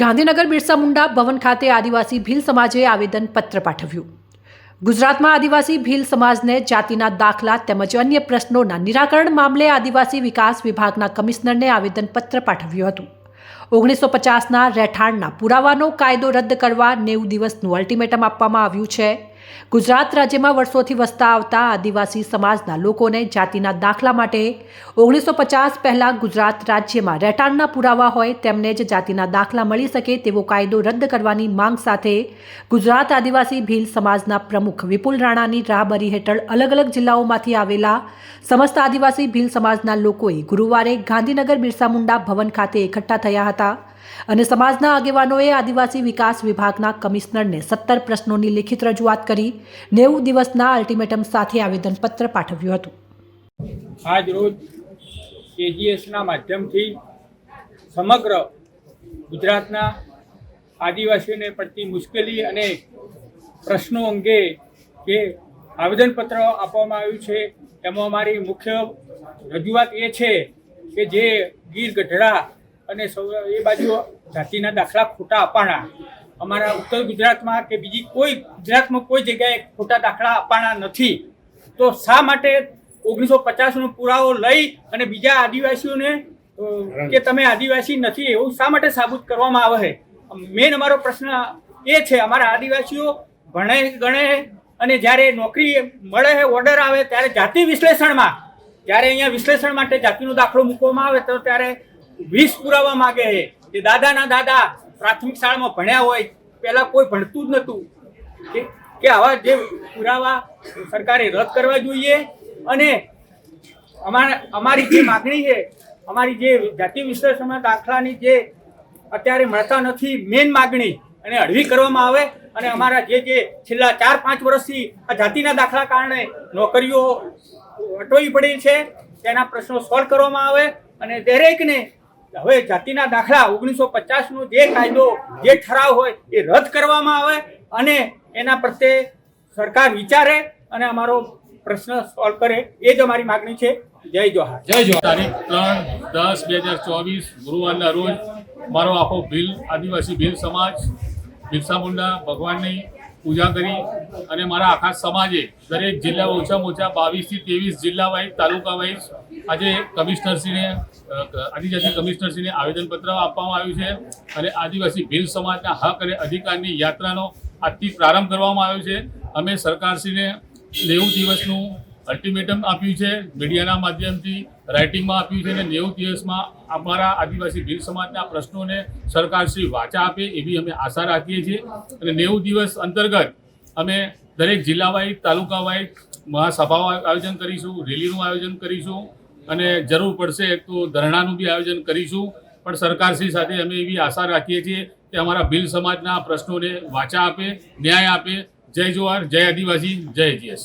ગાંધીનગર બિરસા મુંડા ભવન ખાતે આદિવાસી ભીલ સમાજે આવેદન પત્ર પાઠવ્યું. ગુજરાતમાં આદિવાસી ભીલ સમાજને જાતિના દાખલા તેમજ અન્ય પ્રશ્નોના નિરાકરણ મામલે આદિવાસી વિકાસ વિભાગના કમિશનરને આવેદનપત્ર પાઠવ્યું હતું. ઓગણીસો પચાસના રહેઠાણના પુરાવાનો કાયદો રદ કરવા નેવું દિવસનું અલ્ટિમેટમ આપવામાં આવ્યું છે. ગુજરાત રાજ્યમાં વર્ષોથી વસતા આવતા આદિવાસી સમાજના લોકોને જાતિના દાખલા માટે ઓગણીસો પચાસ પહેલાં ગુજરાત રાજ્યમાં રહેઠાણના પુરાવા હોય તેમને જ જાતિના દાખલા મળી શકે તેવો કાયદો રદ કરવાની માંગ સાથે ગુજરાત આદિવાસી ભીલ સમાજના પ્રમુખ વિપુલ રાણાની રાહબરી હેઠળ અલગ અલગ જિલ્લાઓમાંથી આવેલા સમસ્ત આદિવાસી ભીલ સમાજના લોકોએ ગુરુવારે ગાંધીનગર બિરસા મુંડા ભવન ખાતે એકઠા થયા હતા. અને સમાજના આગેવાનોએ આદિવાસી વિકાસ વિભાગના કમિશનરને સત્તર પ્રશ્નોની લિખિત રજૂઆત કરી નેવું દિવસના અલ્ટિમેટમ સાથે આવેદનપત્ર પાઠવ્યું હતું. આજ રોજ કેજીએસના માધ્યમથી સમગ્ર ગુજરાતના આદિવાસીઓને પડતી મુશ્કેલી અને પ્રશ્નો અંગે જે આવેદનપત્ર આપવામાં આવ્યું છે, એમાં અમારી મુખ્ય રજૂઆત એ છે કે જે ગીર ગઢડા અને સૌ એ બાજુ જાતિના દાખલા ખોટા અપાણા. અમારા ઉત્તર ગુજરાતમાં કે બીજી કોઈ ગુજરાતમાં કોઈ જગ્યાએ ખોટા દાખલા અપાણા નથી. તો શા માટે ઓગણીસો પચાસનો પુરાવો લઈ અને બીજા આદિવાસીઓને કે તમે આદિવાસી નથી એવું શા માટે સાબિત કરવામાં આવે મેન અમારો પ્રશ્ન એ છે, અમારા આદિવાસીઓ ભણે, ગણે અને જ્યારે નોકરી મળે છે ઓર્ડર આવે ત્યારે જાતિ વિશ્લેષણમાં, જ્યારે અહીંયા વિશ્લેષણ માટે જાતિનો દાખલો મૂકવામાં આવે તો ત્યારે વીસ પુરાવા માગે છે. કે દાદાના દાદા પ્રાથમિક શાળામાં ભણ્યા હોય, પહેલાં કોઈ ભણતું જ નહોતું. કે આવા જે પુરાવા સરકારે રદ કરવા જોઈએ અને અમારા, અમારી જે માગણી છે, અમારી જે જાતિ વિશ્લેષણના દાખલાની જે અત્યારે મળતા નથી મેન માગણી અને હળવી કરવામાં આવે અને અમારા જે જે છેલ્લા ચાર, પાંચ વર્ષથી આ જાતિના દાખલા કારણે નોકરીઓ અટવાઈ પડી છે, તેના પ્રશ્નો સોલ્વ કરવામાં આવે અને દરેકને હવે જાતિના દાખલા ઓગણીસો પચાસનો જે કાયદો, જે ઠરાવ હોય એ રદ કરવામાં આવે અને એના પ્રત્યે સરકાર વિચારે અને અમારો પ્રશ્ન સોલ્વ કરે. એ જ અમારી માગણી છે. જય જોહાર. જય જોહાર. તારીખ ત્રણ દસ બે હજાર ચોવીસ, ગુરુવારના રોજ મારો આખો ભીલ આદિવાસી ભીલ સમાજ બિરસા મુંડા, ભગવાનની પૂજા કરી અને મારા આખા સમાજે દરેક જિલ્લા ઓછામાં ઓછા બાવીસથી ત્રેવીસ જિલ્લા વાઇઝ તાલુકા વાઇઝ આજે કમિશનરશ્રીને આદિજાતિ કમિશનરશ્રીને આવેદનપત્ર આપવામાં આવ્યું છે અને આદિવાસી ભીલ સમાજના હક અને અધિકારની યાત્રાનો આજથી પ્રારંભ કરવામાં આવ્યો છે. અમે સરકારશ્રીને નેવું દિવસનું અલ્ટિમેટમ આપ્યું છે, મીડિયાના માધ્યમથી રાઇટિંગમાં આપ્યું છે અને નેવું દિવસમાં અમારા આદિવાસી ભીલ સમાજના પ્રશ્નોને સરકારશ્રી વાચા આપે એવી અમે આશા રાખીએ છીએ. અને નેવું દિવસ અંતર્ગત અમે દરેક જિલ્લા વાઇઝ મહાસભાઓ આયોજન કરીશું, રેલીનું આયોજન કરીશું અને જરૂર પડશે તો ધરણાનું બી આયોજન કરીશું. પણ સરકારશ્રી સાથે અમે એવી આશા રાખીએ છીએ કે અમારા ભીલ સમાજના પ્રશ્નોને વાચા આપે, ન્યાય આપે. જય જુવાર, જય આદિવાસી, જય જીએસ